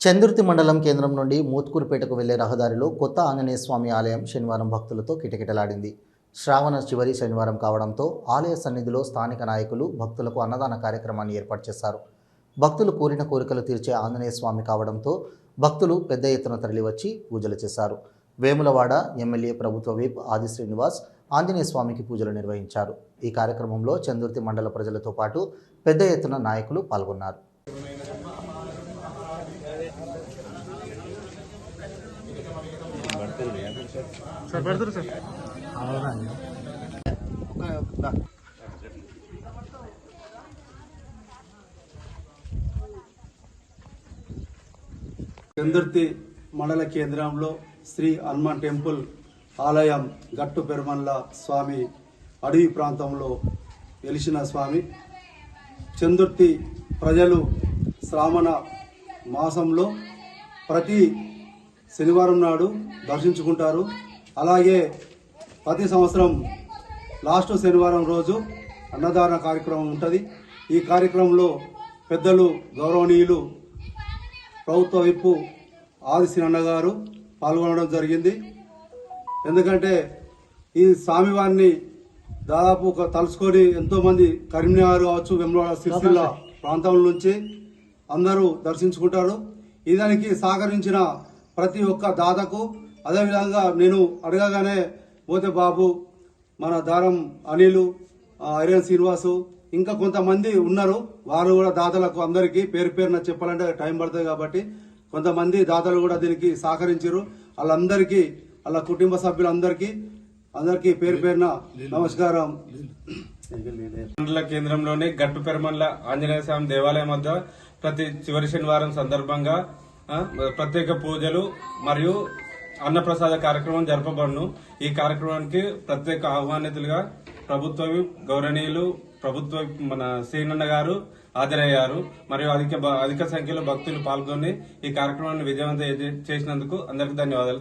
చందుర్తి మండలం కేంద్రం నుండి మూత్కూరుపేటకు వెళ్ళే రహదారిలో కొత్త ఆంజనేయ స్వామి ఆలయం శనివారం భక్తులతో కిటకిటలాడింది. శ్రావణ చివరి శనివారం కావడంతో ఆలయ సన్నిధిలో స్థానిక నాయకులు భక్తులకు అన్నదాన కార్యక్రమాన్ని ఏర్పాటు చేశారు. భక్తులు కోరిన కోరికలు తీర్చే ఆంజనేయ స్వామి కావడంతో భక్తులు పెద్ద ఎత్తున తరలివచ్చి పూజలు చేశారు. వేములవాడ ఎమ్మెల్యే ప్రభుత్వ వీప్ ఆది శ్రీనివాస్ ఆంజనేయ స్వామికి పూజలు నిర్వహించారు. ఈ కార్యక్రమంలో చందుర్తి మండల ప్రజలతో పాటు పెద్ద ఎత్తున నాయకులు పాల్గొన్నారు. సార్? పెడతారు సార్? చందుర్తి మండల కేంద్రంలో శ్రీ హనుమాన్ టెంపుల్ ఆలయం గట్టు పెరుమల్ల స్వామి అడవి ప్రాంతంలో వెలిసిన స్వామి. చందుర్తి ప్రజలు శ్రావణ మాసంలో ప్రతి శనివారం నాడు దర్శించుకుంటారు. అలాగే ప్రతి సంవత్సరం లాస్ట్ శనివారం రోజు అన్నదాన కార్యక్రమం ఉంటుంది. ఈ కార్యక్రమంలో పెద్దలు గౌరవనీయులు ప్రభుత్వ విప్పు ఆది శ్రీనన్న గారు పాల్గొనడం జరిగింది. ఎందుకంటే ఈ స్వామివారిని దాదాపు ఒక తలుసుకొని ఎంతో మంది కరీంనగర్ కావచ్చు వెమ్లవాడ సిరిసిల్ల ప్రాంతం నుంచి అందరూ దర్శించుకుంటారు. ఈ దానికి సహకరించిన ప్రతి ఒక్క దాతకు అదేవిధంగా నేను అడగగానే పోతే బాబు మన దారం అనిలు ఐరన్ శ్రీనివాసు ఇంకా కొంతమంది ఉన్నారు. వారు కూడా దాతలకు అందరికీ పేరు పేరున చెప్పాలంటే టైం పడుతుంది కాబట్టి కొంతమంది దాతలు కూడా దీనికి సహకరించారు వాళ్ళందరికీ వాళ్ళ కుటుంబ సభ్యులందరికీ అందరికీ పేరు పేరున నమస్కారం. మండల కేంద్రంలోని గట్టు పెరమండల ఆంజనేయ స్వామి దేవాలయం వద్ద ప్రతి చివరి శనివారం సందర్భంగా ప్రత్యేక పూజలు మరియు అన్నప్రసాద కార్యక్రమం జరపబడును. ఈ కార్యక్రమానికి ప్రత్యేక ఆహ్వానితులుగా ప్రభుత్వ గౌరవనీయులు ప్రభుత్వ మన సీనన్న గారు హాజరయ్యారు. మరియు అధిక అధిక సంఖ్యలో భక్తులు పాల్గొని ఈ కార్యక్రమాన్ని విజయవంతం చేసినందుకు అందరికీ ధన్యవాదాలు.